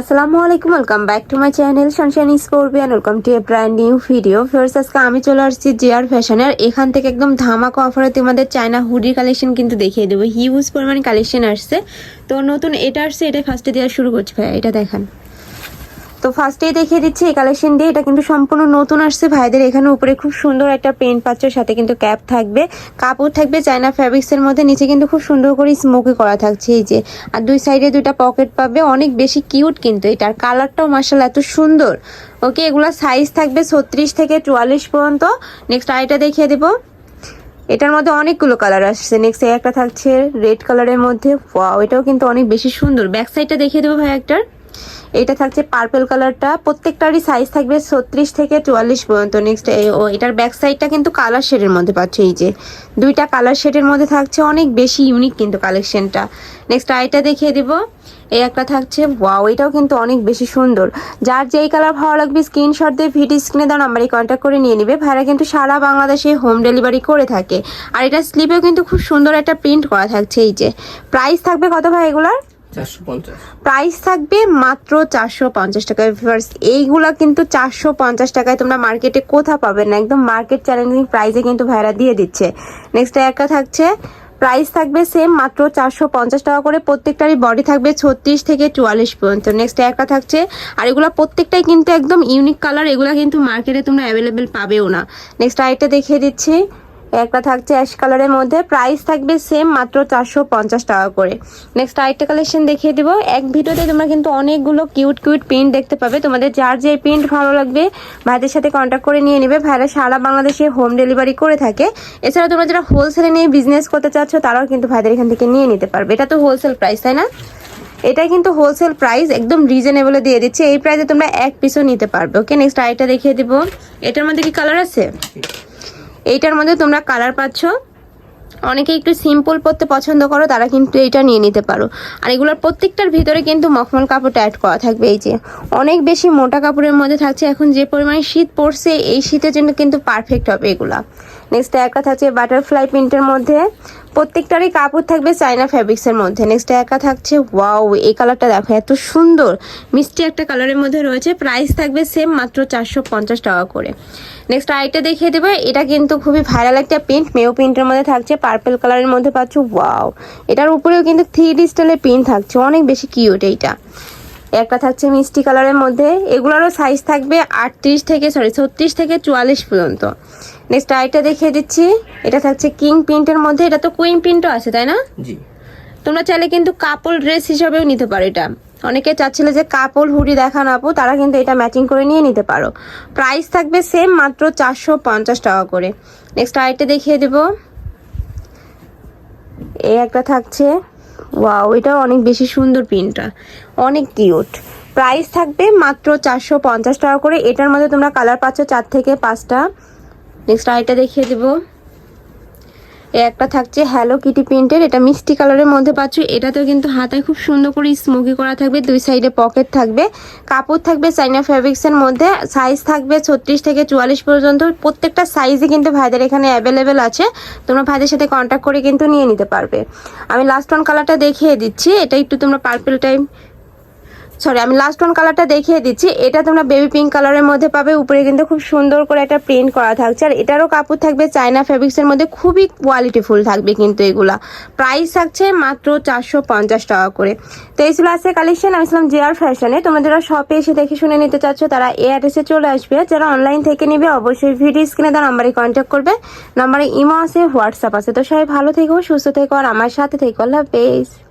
আসসালামু আলাইকুম welcome back to my channel Sunshine Scorpion welcome to a brand new video Farrar's আজকে আমি চলে আসছি জিআর ফ্যাশনের এখান থেকে একদম ধামাকা অফারে তোমাদের চায়না হুডির কালেকশন কিন্তু দেখিয়ে দেবো। হিউজ পরিমাণ কালেকশন আসছে। তো নতুন এটা আসছে এটা ফার্স্টে দেওয়া শুরু করছি ভাই এটা দেখান। তো ফার্স্টেই দেখিয়ে দিচ্ছি, এই কালেকশন দিয়ে। এটা কিন্তু সম্পূর্ণ নতুন আসছে। ভাইদের এখানে উপরে খুব সুন্দর একটা পেন্ট পাচ্ছ, সাথে কিন্তু ক্যাপ থাকবে। কাপড় থাকবে চায়না ফ্যাব্রিক্স এর মধ্যে। নিচে কিন্তু খুব সুন্দর করে স্মোকি করা থাকছে, এই যে। আর দুই সাইডে দুইটা পকেট পাবে। অনেক বেশি কিউট কিন্তু এটার কালারটাও মার্শাল এত সুন্দর। ওকে এগুলা সাইজ থাকবে ছত্রিশ থেকে চুয়াল্লিশ পর্যন্ত। নেক্সট আইটা দেখিয়ে দেবো। এটার মধ্যে অনেকগুলো কালার আসছে। নেক্সট একটা থাকছে রেড কালারের মধ্যে। ওয়াও এটাও কিন্তু অনেক বেশি সুন্দর। ব্যাক সাইডটা দেখিয়ে দেবো ভাই একটার। এটা থাকছে পার্পল কালারটা প্রত্যেকটারই সাইজ থাকবে ছত্রিশ থেকে চুয়াল্লিশ পর্যন্ত। নেক্সট ও, এটার ব্যাক সাইডটা কিন্তু কালার শেডের মধ্যে পাচ্ছে, এই যে। দুইটা কালার শেডের মধ্যে থাকছে অনেক বেশি ইউনিক কিন্তু কালেকশনটা নেক্সট আইটা দেখিয়ে দিব। এই একটা থাকছে ওয়াও এটাও কিন্তু অনেক বেশি সুন্দর। যার যেই কালার ভালো লাগবে স্ক্রিনশট দিয়ে ভিডিও স্ক্রিনে দেওয়া নাম্বারে কন্ট্যাক্ট করে নিয়ে নিবে। ভাইরা কিন্তু সারা বাংলাদেশে হোম ডেলিভারি করে থাকে। আর এটা স্লিপেও কিন্তু খুব সুন্দর একটা প্রিন্ট করা থাকছে, এই যে। প্রাইস থাকবে কত ভাই এগুলার? প্রাইস থাকবে মাত্র চারশো পঞ্চাশ টাকায় ভিউয়ার্স এইগুলা কিন্তু চারশো পঞ্চাশ টাকায় তোমরা মার্কেটে কোথাও পাবে না। একদম মার্কেট চ্যালেঞ্জিং প্রাইসে কিন্তু ভাইরা দিয়ে দিচ্ছে। নেক্সট একটা থাকছে। প্রাইস থাকবে সেম মাত্র চারশো পঞ্চাশ টাকা করে। প্রত্যেকটারই বডি থাকবে ছত্রিশ থেকে চুয়াল্লিশ পর্যন্ত। নেক্সট একটা থাকছে। আর এগুলো প্রত্যেকটাই কিন্তু একদম ইউনিক কালার এগুলো কিন্তু মার্কেটে তোমরা অ্যাভেলেবেল পাবেও না। নেক্সট আরেকটা দেখিয়ে দিচ্ছি। একটা থাকছে অ্যাশ কালারের মধ্যে। প্রাইস থাকবে সেম মাত্র চারশো পঞ্চাশ টাকা করে। নেক্সট আরেকটা কালেকশন দেখিয়ে দিব। এক ভিডিওতে তোমরা কিন্তু অনেকগুলো কিউট কিউট প্রিন্ট দেখতে পাবে। তোমাদের যার যে প্রিন্ট ভালো লাগবে, ভাইদের সাথে কন্ট্যাক্ট করে নিয়ে নেবে। ভাইরা সারা বাংলাদেশে হোম ডেলিভারি করে থাকে। এছাড়া তোমরা যারা হোলসেলে নিয়ে বিজনেস করতে চাচ্ছ, তারাও কিন্তু ভাইদের এখান থেকে নিয়ে নিতে পারবে। এটা তো হোলসেল প্রাইস তাই না? এটা কিন্তু হোলসেল প্রাইস একদম রিজনেবলে দিয়ে দিচ্ছে। এই প্রাইসে তোমরা এক পিসও নিতে পারবে। ওকে নেক্সট আরেকটা দেখিয়ে দিব। এটার মধ্যে কি কালার আছে? এইটার মধ্যে তোমরা কালার পাচ্ছ। অনেকে একটু সিম্পল পরতে পছন্দ করো, তারা কিন্তু এটা নিয়ে নিতে পারো। আর এগুলোর প্রত্যেকটার ভিতরে কিন্তু মখমল কাপড়টা অ্যাড করা থাকবে, এই যে। অনেক বেশি মোটা কাপড়ের মধ্যে থাকছে, এখন যে পরিমাণে শীত পড়ছে, এই শীতের জন্য কিন্তু পারফেক্ট হবে এগুলা। নেক্সট একা থাকছে বাটারফ্লাই প্রিন্টের মধ্যে। প্রত্যেকটারই কাপড় থাকবে চাইনা ফ্যাব্রিক্সের মধ্যে। নেক্সট একা থাকছে ওয়াও এই কালারটা দেখো, এত সুন্দর। মিষ্টি একটা কালারের মধ্যে রয়েছে। প্রাইস থাকবে সেম মাত্র চারশো পঞ্চাশ টাকা করে। নেক্সট আরেকটা দেখিয়ে দেবো, এটা কিন্তু খুবই ভাইরাল একটা প্রিন্ট মেও প্রিন্টের মধ্যে থাকছে পার্পল কালারের মধ্যে পাচ্ছ ওয়াও এটার উপরেও কিন্তু থ্রি ডি স্টাইলের প্রিন্ট থাকছে, অনেক বেশি কিউট এইটা। একটা থাকছে মিষ্টি কালারের মধ্যে। এগুলোরও সাইজ থাকবে আটত্রিশ থেকে সরি ছত্রিশ থেকে চুয়াল্লিশ পর্যন্ত। নেক্সট আরেকটা দেখিয়ে দিচ্ছি। এটা থাকছে কিং প্রিন্টের মধ্যে। এটা তো কুইন প্রিন্টও আছে তাই না? জি। তোমরা চাইলে কিন্তু কাপড় ড্রেস হিসাবেও নিতে পারো এটা। অনেকে চাচ্ছিলে যে কাপড় হুডি দেখান আপু তারা কিন্তু এটা ম্যাচিং করে নিয়ে নিতে পারো। প্রাইস থাকবে সেম মাত্র চারশো পঞ্চাশ টাকা করে। নেক্সট আরেকটা দেখিয়ে দেবো। এই একটা থাকছে। ওয়াও এটা অনেক বেশি সুন্দর প্রিন্টটা। অনেক কিউট প্রাইস থাকবে মাত্র চারশো পঞ্চাশ টাকা করে। এটার মধ্যে তোমরা কালার পাচ্ছ চার থেকে পাঁচটা। নেক্সট আরেকটা দেখিয়ে দেবো। এ একটা থাকছে হ্যালো কিটি প্রিন্টের এটা মিষ্টি কালারের মধ্যে পাচ্ছ। এটাতেও কিন্তু হাতায় খুব সুন্দর করে স্মোকি করা থাকবে। দুই সাইডে পকেট থাকবে। কাপড় থাকবে চাইনা ফ্যাব্রিক্সের মধ্যে। সাইজ থাকবে ছত্রিশ থেকে চুয়াল্লিশ পর্যন্ত। প্রত্যেকটা সাইজই কিন্তু ভাইদের এখানে অ্যাভেলেবেল আছে। তোমরা ভাইদের সাথে কন্ট্যাক্ট করে কিন্তু নিয়ে নিতে পারবে। আমি লাস্ট ওয়ান কালারটা দেখিয়ে দিচ্ছি। এটা একটু তোমরা পার্পল টাইম সরি আমি লাস্ট ওয়ান কালারটা দেখিয়ে দিচ্ছি। এটা তোমরা বেবি পিঙ্ক কালারের মধ্যে পাবে। উপরে কিন্তু খুব সুন্দর করে একটা প্রিন্ট করা থাকছে। আর এটারও কাপড় থাকবে চায়না ফ্যাব্রিক্সের মধ্যে। খুবই কোয়ালিটিফুল থাকবে কিন্তু এগুলা। প্রাইস থাকছে মাত্র চারশো পঞ্চাশ টাকা করে। তো এই ছিল আজকে কালেকশন আমি ছিলাম জেআর ফ্যাশনে তোমরা যারা শপে এসে দেখে শুনে নিতে চাচ্ছ, তারা এই অ্যাড্রেসে চলে আসবে। যারা অনলাইন থেকে নিবে, অবশ্যই ভিডিও স্ক্রিনে তার নাম্বারে কন্ট্যাক্ট করবে। নাম্বারে ইমো আছে হোয়াটসঅ্যাপ আছে। তো সবাই ভালো থেকো, সুস্থ থেকো। আর আমার সাথে থেকো। আল্লাহ হাফেজ।